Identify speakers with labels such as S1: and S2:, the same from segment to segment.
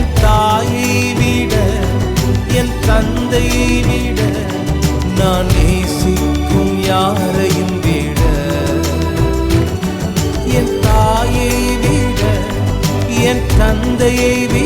S1: என் தாயை விட என் தந்தையை விட நான் நேசிக்கும் யாரையும் விட. என் தாயை விட என் தந்தையை விட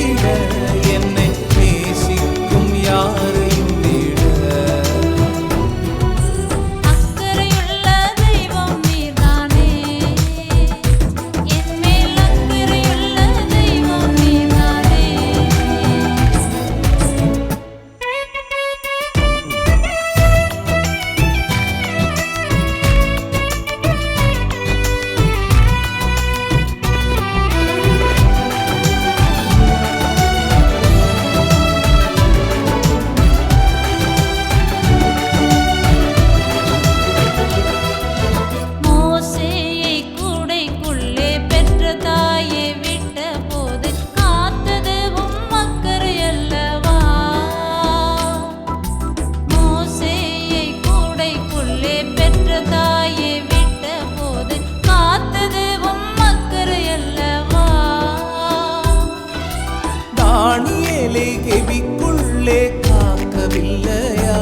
S1: செவிக்குள்ளே காக்கவில்லையா?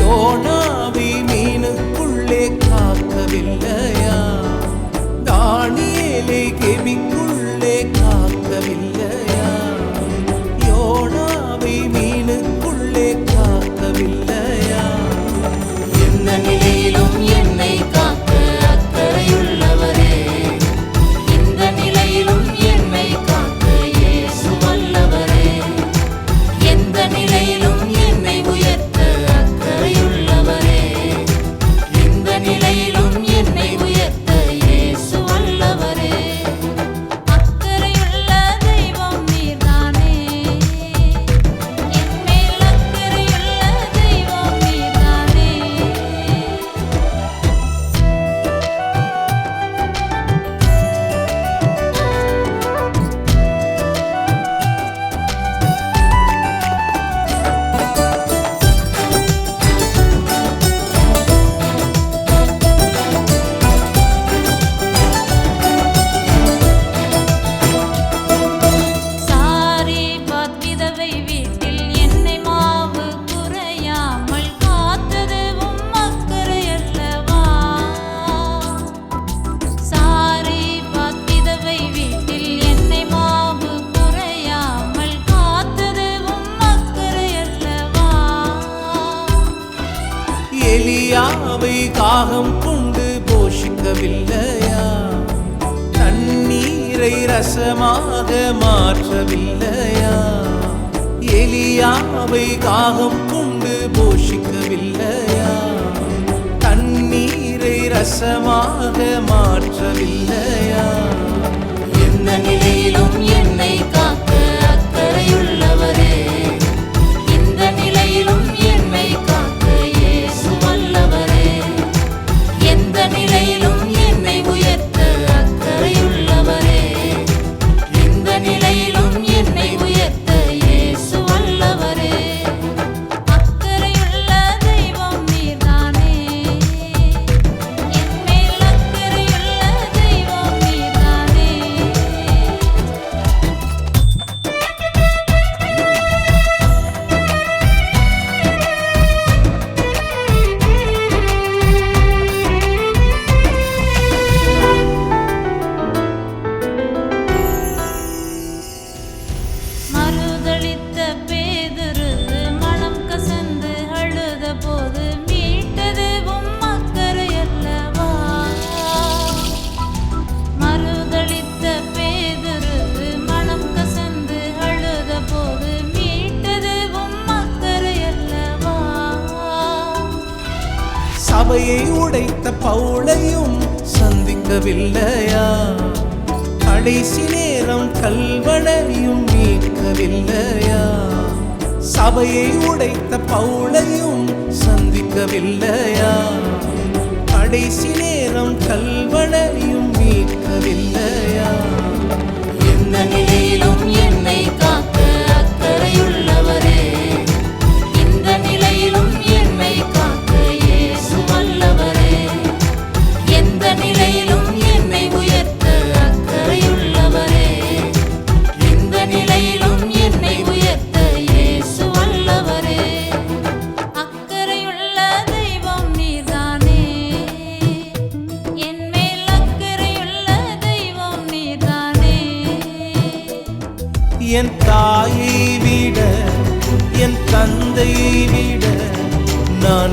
S1: யோனாவை மீனுக்குள்ளே காக்கவில்லையா? தானியலை கெவிக்குள்ளே காக்கவில்லையா? யோனாவை மீனுக்குள்ளே காக்கவில்லை
S2: ஆத்மாவை தாகம் கொண்டு போஷிக்கவில்லையா? தண்ணீரை ரசமாக மாற்றவில்லையா? எலியாவை தாகம் கொண்டு போஷிக்கவில்லையா? தண்ணீரை ரசமாக மாற்றவில்லையா?
S1: எந்த நிலையிலும்
S2: சபையை உடைத்த பவுளையும் சந்திக்கவில்லையா? கடைசி நேரம் கல்வனையும் மீட்கவில்லையா? சபையை உடைத்த பவுளையும் சந்திக்கவில்லையா? கடைசி நேரம் கல்வனையும் மீட்கவில்லை வார்த்தையை விட நான்